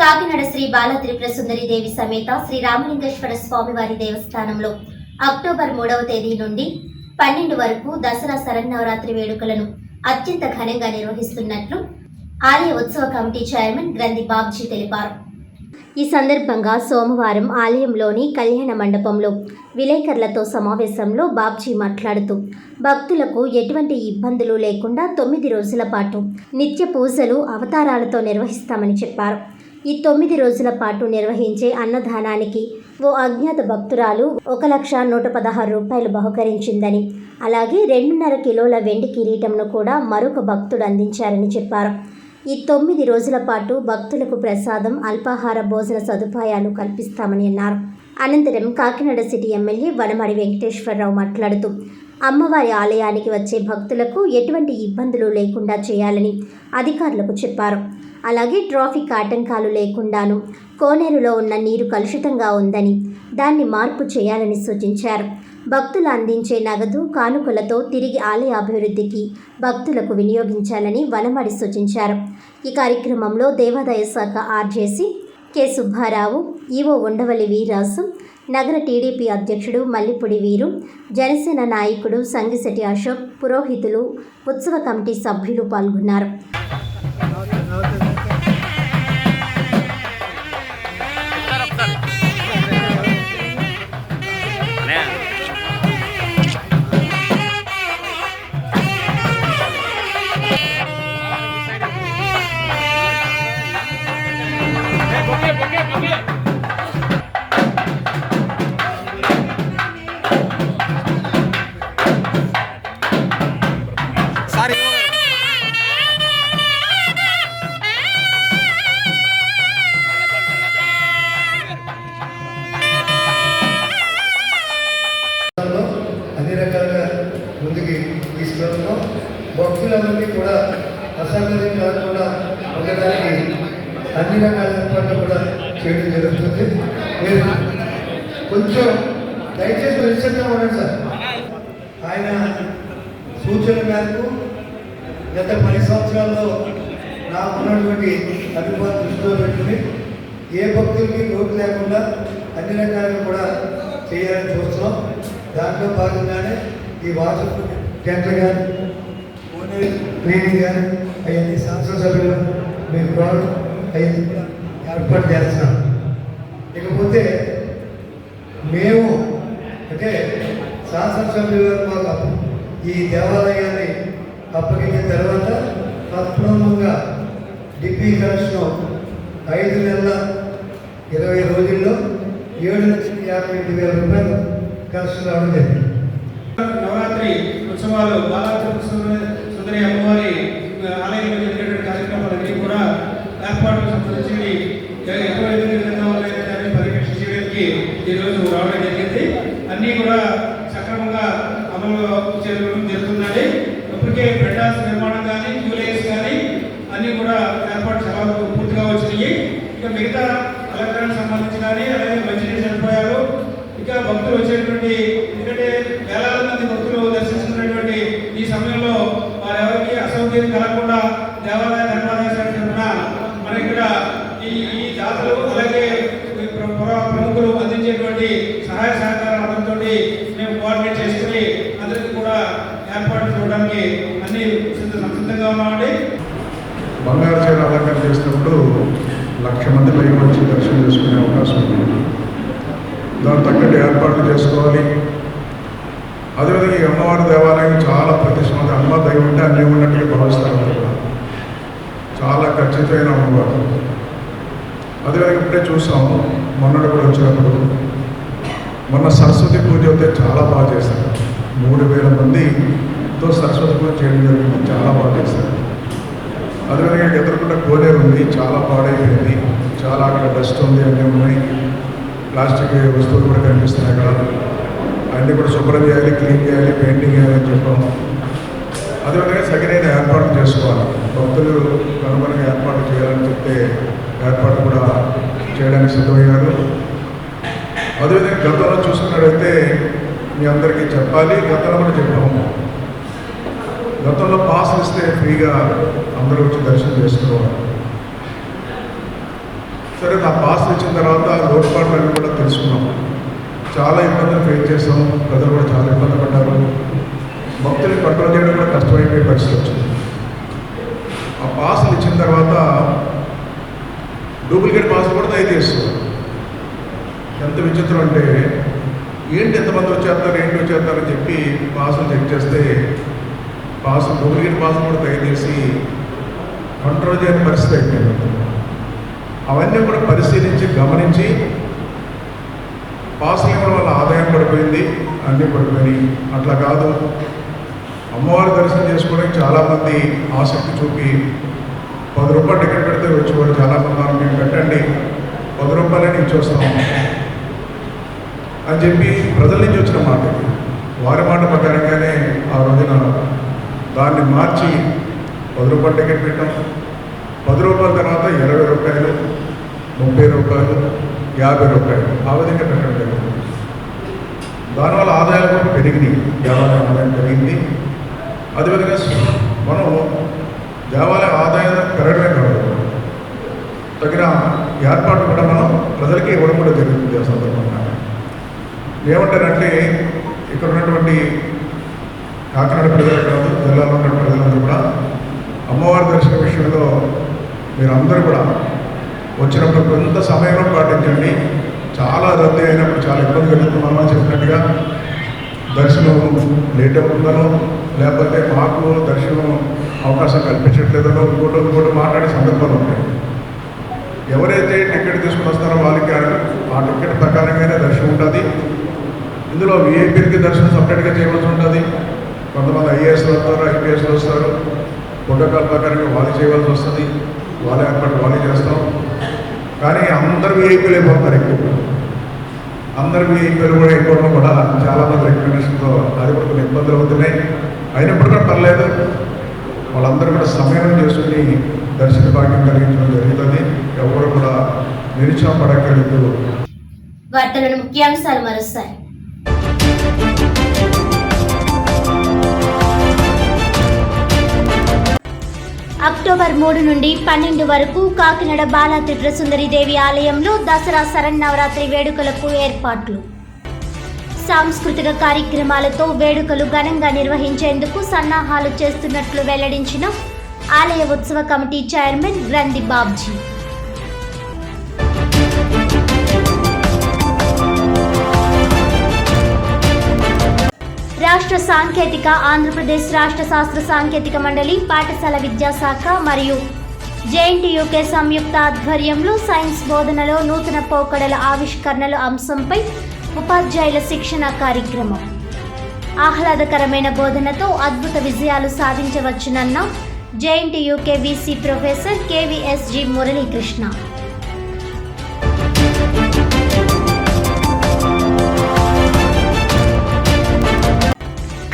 కాకినాడ శ్రీ బాల త్రిపుర సుందరి దేవి సమేత శ్రీ రామలింగేశ్వర స్వామివారి దేవస్థానంలో అక్టోబర్ మూడవ తేదీ నుండి పన్నెండు వరకు దసరా శరన్నవరాత్రి వేడుకలను అత్యంత ఘనంగా నిర్వహిస్తున్నట్లు ఆలయ ఉత్సవ కమిటీ చైర్మన్ గ్రంథి బాబ్జీ తెలిపారు. ఈ సందర్భంగా సోమవారం ఆలయంలోని కళ్యాణ మండపంలో విలేకరులతో సమావేశంలో బాబ్జీ మాట్లాడుతూ భక్తులకు ఎటువంటి ఇబ్బందులు లేకుండా తొమ్మిది రోజుల పాటు నిత్య పూజలు అవతారాలతో నిర్వహిస్తామని చెప్పారు. ఈ తొమ్మిది రోజుల పాటు నిర్వహించే అన్నదానానికి ఓ అజ్ఞాత భక్తురాలు ఒక లక్ష నూట పదహారు రూపాయలు బహుకరించిందని అలాగే రెండున్నర కిలోల వెండి కిరీటంను కూడా మరొక భక్తుడు అందించారని చెప్పారు. ఈ తొమ్మిది రోజుల పాటు భక్తులకు ప్రసాదం అల్పాహార భోజన సదుపాయాలు కల్పిస్తామని అన్నారు. అనంతరం కాకినాడ సిటీ ఎమ్మెల్యే వనమడి వెంకటేశ్వరరావు మాట్లాడుతూ అమ్మవారి ఆలయానికి వచ్చే భక్తులకు ఎటువంటి ఇబ్బందులు లేకుండా చేయాలని అధికారులకు చెప్పారు. అలాగే ట్రాఫిక్ ఆటంకాలు లేకుండాను కోనేరులో ఉన్న నీరు కలుషితంగా ఉందని దాన్ని మార్పు చేయాలని సూచించారు. భక్తులు అందించే నగదు కానుకలతో తిరిగి ఆలయ అభివృద్ధికి భక్తులకు వినియోగించాలని వనమడి సూచించారు. ఈ కార్యక్రమంలో దేవాదాయ శాఖ RJC K Subbarao EO Undavalli Veerasu నగర టీడీపీ అధ్యక్షుడు మల్లిపూడి వీరు జనసేన నాయకుడు సంగిశెట్టి అశోక్ పురోహితులు ఉత్సవ కమిటీ సభ్యులు పాల్గొన్నారు. లో అన్ని రకాలుగా ముందుకి తీసుకెళ్తున్నాం భక్తులందరికీ కూడా అసౌకర్యం కాకుండా ఉండడానికి అన్ని రకాల ఏర్పాట్లు కూడా చేయడం జరుగుతుంది. మీరు కొంచెం దయచేసి నిశ్శబ్దంగా ఉండండి సార్. ఆయన సూచన మేరకు గత పది సంవత్సరాల్లో నాకు ఉన్నటువంటి అనుభవం దృష్టిలో పెట్టుకుని ఏ భక్తులకి లోటు లేకుండా అన్ని రకాలుగా కూడా చేయాలని చూస్తున్నాం. దాంట్లో భాగంగానే ఈ వాటర్ టెంటర్ కానీ క్లీనింగ్ కానీ అవన్నీ శాసనసభ్యులు మీరు కోరడం అవన్నీ ఏర్పాటు చేస్తున్నాం. ఇకపోతే మేము అంటే శాసనసభ్యులు మాకు ఈ దేవాలయాన్ని అప్పగించిన తర్వాత తత్పూర్వంగా డిపి కలెక్షన్ ఐదు నెలల ఇరవై రోజుల్లో ఏడు లక్షల యాభై ఎనిమిది వేల రూపాయలు కలెక్షన్ రావడం జరిగింది. నవరాత్రి ఉత్సవాలు బాలాత్రి సుందరి అమ్మవారి ఆలయంలో జరిగేటువంటి కార్యక్రమాలన్నీ కూడా ఏర్పాటు సంబంధించి ఎక్కువ విధంగా ఉన్నాయో పర్యవేక్షించడానికి ఈరోజు రావడం జరిగింది. అన్నీ కూడా సక్రమంగా అమలు చేయడం జరుగుతున్నాయి బైపాస్ నిర్మాణం కానీ క్యూలేస్ కానీ అన్నీ కూడా ఏర్పాటు చాలా పూర్తిగా వచ్చినాయి. ఇక మిగతా అలంకరణకు సంబంధించి కానీ అలాగే మంచి సదుపాయాలు ఇంకా భక్తులు వచ్చేటువంటి ఎందుకంటే వేలాది మంది భక్తులు దర్శిస్తున్నటువంటి ఈ సమయంలో వారెవరికి అసౌకర్యం కలగకుండా దేవాలయ ధర్మాదాయ శాఖ తరఫున మన ఇక్కడ ఈ ఈ జాతరలు అలాగే ఈ ప్ర- పుర- ప్రముఖులు అందించేటువంటి సహాయ సహకారాలతో మేము కోఆర్డినేట్ చేసుకుని అందరికీ కూడా ఏర్పాటు అన్ని సిద్ధ- సంసిద్ధంగా ఉన్నామండి. బంగారు చీర అలంకరణ చేసినప్పుడు లక్ష మంది పైకి వచ్చి దర్శనం చేసుకునే అవకాశం ఉంది. దానికి తగ్గట్టు ఏర్పాట్లు చేసుకోవాలి. అదేవిధంగా ఈ అమ్మవారి దేవాలయం చాలా ప్రతిష్టమైన అమ్మ దైవం ఉంటే అన్నీ ఉన్నట్లు భావిస్తారు. చాలా ఖచ్చితమైన అమ్మవారు. అదేవిధంగా ఇప్పుడే చూసాము మొన్నటి కూడా వచ్చినప్పుడు మొన్న సరస్వతి పూజ అయితే చాలా బాగా చేశారు. మూడు వేల మంది ఎంతో పూజ చేయడం జరిగింది. చాలా బాగా చేశారు. అదేవిధంగా ఎదురుకుండా కోనేరు ఉంది. చాలా పాడైపోయింది. చాలా అక్కడ డస్ట్ ఉంది. అన్నీ ఉన్నాయి. ప్లాస్టిక్ వస్తువులు కూడా కనిపిస్తున్నాయి అక్కడ. అన్నీ కూడా శుభ్రం చేయాలి క్లీన్ చేయాలి పెయింటింగ్ చేయాలని చెప్పాము. అదేవిధంగా సగినైన ఏర్పాట్లు చేసుకోవాలి. భక్తులు అనుగుణంగా ఏర్పాట్లు చేయాలని చెప్తే ఏర్పాట్లు కూడా చేయడానికి సిద్ధమయ్యారు. అదేవిధంగా గతంలో చూసుకున్నట్టయితే మీ అందరికీ చెప్పాలి. గతంలో కూడా చెప్పాము. గతంలో పాస్ ఇస్తే ఫ్రీగా అందరూ వచ్చి దర్శనం చేసుకోవాలి సరే నా పాస్ ఇచ్చిన తర్వాత లోటుపాట్లన్నీ కూడా తెలుసుకున్నాం. చాలా ఇబ్బందులు ఫేస్ చేసాం ప్రజలు కూడా చాలా ఇబ్బంది పడ్డారు. భక్తులు కంట్రోల్ చేయడం కూడా కష్టమైపోయే పరిస్థితి వచ్చింది. ఆ పాసులు ఇచ్చిన తర్వాత డూప్లికేట్ పాసులు కూడా తయారు చేస్తాం ఎంత విచిత్రం అంటే ఏంటి ఎంతమంది వచ్చేస్తారు ఏంటి వచ్చేస్తారని చెప్పి పాసులు చెక్ చేస్తే పాస్ డూప్లికేట్ పాస్ కూడా తయారు కంట్రోల్ చేయని పరిస్థితి అయిపోయింది అవన్నీ కూడా పరిశీలించి గమనించి పాసులు ఇవ్వడం వల్ల ఆదాయం పడిపోయింది అన్నీ పడిపోయినాయి. అట్లా కాదు. అమ్మవారి దర్శనం చేసుకోవడానికి చాలామంది ఆసక్తి చూపి పది రూపాయలు టికెట్ పెడితే వచ్చేవారు చాలామంది మనం మేము పెట్టండి పది రూపాయలే నుంచి అని చెప్పి ప్రజల నుంచి వచ్చిన మాట వారి మాట ప్రకారంగానే ఆ రోజున దాన్ని మార్చి పది రూపాయలు టికెట్ పెట్టాం. పది రూపాయల తర్వాత ఇరవై రూపాయలు ముప్పై రూపాయలు యాభై రూపాయలు ఆ విధంగా పెట్టడం జరిగింది. దానివల్ల ఆదాయాలు కూడా పెరిగినాయి. దేవాలయం ఆదాయం పెరిగింది. అదేవిధంగా మనం దేవాలయ ఆదాయం పెరగడమే కాదు తగిన ఏర్పాటు కూడా మనం ప్రజలకి ఇవ్వడం కూడా జరుగుతుంది ఆ సందర్భంగా. ఏమంటారంటే ఇక్కడ ఉన్నటువంటి కాకినాడ ప్రజలు కాదు జిల్లాలో ఉన్న ప్రజలందరూ కూడా అమ్మవారి దర్శన విషయంలో మీరందరూ కూడా వచ్చినప్పుడు కొంత సమయం పాటించండి. చాలా రద్దీ అయినప్పుడు చాలా ఇబ్బంది కలుగుతున్నామని చెప్పినట్టుగా దర్శనం లేట్ అవుతుందనో లేకపోతే మాకు దర్శనం అవకాశం కల్పించట్లేదనో ఇంకోటి ఇంకోటి మాట్లాడే సందర్భాలు ఉంటాయి. ఎవరైతే టికెట్ తీసుకుని వస్తారో వాళ్ళకి ఆ- ఆ టికెట్ ప్రకారంగానే దర్శనం ఉంటుంది. ఇందులో విఐపీలకి దర్శనం సపరేట్గా చేయవలసి ఉంటుంది. కొంతమంది ఐఏఎస్లు వస్తారు ఐపీఎస్లు వస్తారు. ప్రోటోకాల్ ప్రకారంగా వాళ్ళు చేయవలసి వస్తుంది. వాళ్ళ ఏర్పాటు వాళ్ళే చేస్తాం. కానీ అందరు విఐపీలు అయిపోతారు ఎక్కువ. అందరు విఐపీలు కూడా ఎక్కువ కూడా చాలామంది రికమెండేషన్తో అది కూడా కొన్ని ఇబ్బందులు అవుతున్నాయి. అయినప్పుడు కూడా పర్లేదు. వాళ్ళందరూ కూడా సమయం చేసుకుని దర్శన భాగ్యం కలిగించడం జరుగుతుంది. ఎవరు కూడా నిరుత్సాహపడక్కర్లేదు. వార్తలను ముఖ్యాంశాలు మరోసారి. అక్టోబర్ మూడు నుండి పన్నెండు వరకు కాకినాడ బాలా త్రిపుర సుందరి దేవి ఆలయంలో దసరా శరన్నవరాత్రి వేడుకలకు ఏర్పాట్లు. సాంస్కృతిక కార్యక్రమాలతో వేడుకలు ఘనంగా నిర్వహించేందుకు సన్నాహాలు చేస్తున్నట్లు వెల్లడించిన ఆలయ ఉత్సవ కమిటీ చైర్మన్ గ్రంథి బాబ్జీ. రాష్ట్ర సాంకేతిక ఆంధ్రప్రదేశ్ రాష్ట్ర శాస్త్ర సాంకేతిక మండలి పాఠశాల విద్యాశాఖ మరియు జేఎన్టీయూకే సంయుక్త ఆధ్వర్యంలో సైన్స్ బోధనలో నూతన పోకడల ఆవిష్కరణల అంశంపై ఉపాధ్యాయుల శిక్షణ కార్యక్రమం. ఆహ్లాదకరమైన బోధనతో అద్భుత విజయాలు సాధించవచ్చునన్న JNTUK VC professor KVSG Muralikrishna.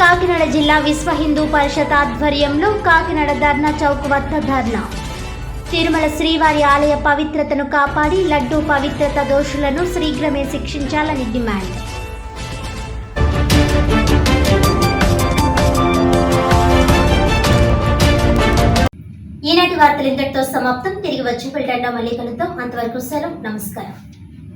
Kakinada జిల్లా విశ్వ హిందూ పరిషత్ ఆధ్వర్యంలో కాకినాడ ధర్నా చౌక్ వద్ద ధర్నా. తిరుమల శ్రీవారి ఆలయ పవిత్రతను కాపాడి లడ్డూ పవిత్రత దోషులను శీఘ్రమే శిక్షించాలని డిమాండ్. ఈనాటి వార్తలు ఇంతటితో సమాప్తం. తిరిగి వచ్చి బిల్టన్లో మళ్ళీ కలుద్దాం. అంతవరకు సెలవు. నమస్కారం.